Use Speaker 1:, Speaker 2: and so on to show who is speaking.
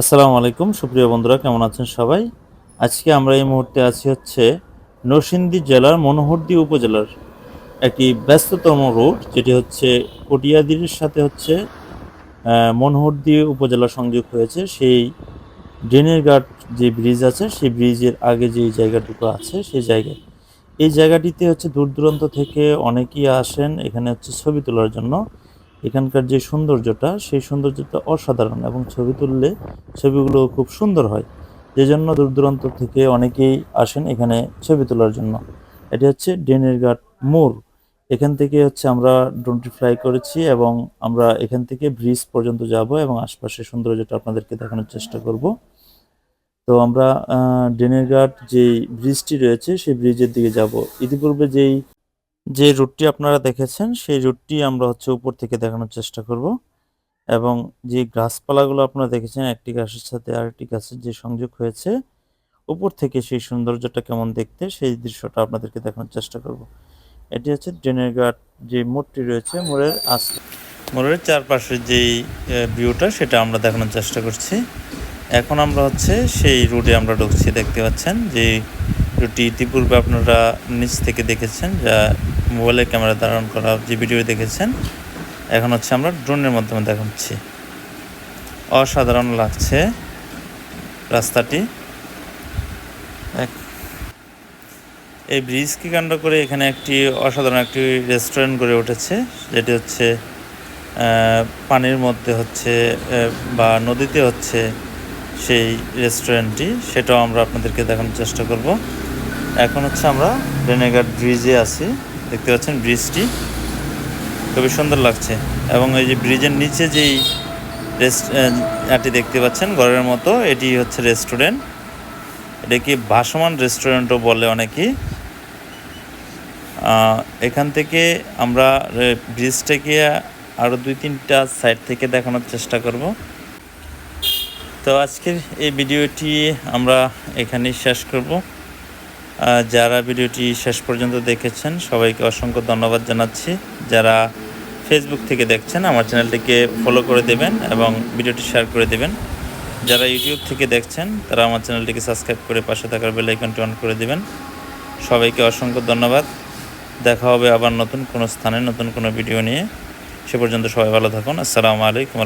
Speaker 1: আসসালামু আলাইকুম, সুপ্রিয় বন্ধুরা, কেমন আছেন সবাই? আজকে আমরা এই মুহূর্তে আছি হচ্ছে নরসিংদী জেলার মনোহরদী উপজেলার একটি ব্যস্ততম রোড, যেটি হচ্ছে কটিয়াদির সাথে হচ্ছে মনোহরদী উপজেলা সংযোগ হয়েছে। সেই ড্রেনের ঘাট যে ব্রিজ আছে, সেই ব্রিজের আগে যে জায়গাটুকু আছে, সেই জায়গায় এই জায়গাটিতে হচ্ছে দূর দূরান্ত থেকে অনেকেই আসেন, এখানে হচ্ছে ছবি তোলার জন্য। এখানকার যে সৌন্দর্যটা, সেই সৌন্দর্যটা অসাধারণ এবং ছবি তুললে ছবিগুলো খুব সুন্দর হয়। যে জন্য দূর দূরান্ত থেকে অনেকেই আসেন এখানে ছবি তোলার জন্য। এটি হচ্ছে ডেনের ঘাট মোড়। এখান থেকে হচ্ছে আমরা ড্রোনটি ফ্লাই করেছি এবং আমরা এখান থেকে ব্রিজ পর্যন্ত যাব এবং আশপাশের সৌন্দর্যটা আপনাদেরকে দেখানোর চেষ্টা করব। তো আমরা ডেনের ঘাট যে ব্রিজটি রয়েছে, সেই ব্রিজের দিকে যাব। ইতিপূর্বে যেই যে রুটটি আপনারা দেখেছেন, সেই রুটটি আমরা হচ্ছে উপর থেকে দেখানোর চেষ্টা করব। এবং যে গাছপালাগুলো আপনারা দেখেছেন, একটি গাছের সাথে আরেকটি গাছের যে সংযোগ হয়েছে, উপর থেকে সেই সৌন্দর্যটা কেমন দেখতে, সেই দৃশ্যটা আপনাদেরকে দেখানোর চেষ্টা করব। এটি হচ্ছে ড্রেনের ঘাট যে মোড়টি রয়েছে মোড়ের আস, মোড়ের চারপাশের যেই ভিউটা, সেটা আমরা দেখানোর চেষ্টা করছি। এখন আমরা হচ্ছে সেই রুটে আমরা ঢুকছি, দেখতে পাচ্ছেন যে রুটটি ইতিপূর্বে আপনারা নিচ থেকে দেখেছেন, যা মোবাইলের ক্যামেরা ধারণ করা যে ভিডিও দেখেছেন, এখন হচ্ছে আমরা ড্রোনের মাধ্যমে দেখাচ্ছি। অসাধারণ লাগছে রাস্তাটি। এক- এই ব্রিজকে কাণ্ড করে এখানে একটি অসাধারণ একটি রেস্টুরেন্ট গড়ে উঠেছে, যেটি হচ্ছে পানির মধ্যে হচ্ছে বা নদীতে হচ্ছে সেই রেস্টুরেন্টটি। সেটাও আমরা আপনাদেরকে দেখানোর চেষ্টা করব। এখন হচ্ছে আমরা রেনেঘাট ব্রিজে আছি। দেখতে পাচ্ছেন ব্রিজটি। খুবই সুন্দর লাগছে। এবং এই যে ব্রিজের নিচে যেই রেস্টুরেন্টটি দেখতে পাচ্ছেন, ঘরের মতো, এটি হচ্ছে রেস্টুরেন্ট। এটাকে ভাসমান রেস্টুরেন্টও বলে অনেকেই এখান থেকে আমরা ব্রিজটাকে আরও দুই তিনটা সাইড থেকে দেখানোর চেষ্টা করব। তো আজকের এই ভিডিওটি আমরা এখানেই শেষ করব। যারা ভিডিওটি শেষ পর্যন্ত দেখেছেন, সবাইকে অসংখ্য ধন্যবাদ জানাচ্ছি। যারা ফেসবুক থেকে দেখছেন, আমার চ্যানেলটিকে ফলো করে দেবেন এবং ভিডিওটি শেয়ার করে দেবেন। যারা ইউটিউব থেকে দেখছেন, তারা আমার চ্যানেলটিকে সাবস্ক্রাইব করে পাশে থাকার বেল আইকনটি অন করে দেবেন। সবাইকে অসংখ্য ধন্যবাদ। দেখা হবে আবার নতুন কোনো স্থানে, নতুন কোনো ভিডিও নিয়ে। সে পর্যন্ত সবাই ভালো থাকুন। আসসালামু আলাইকুম।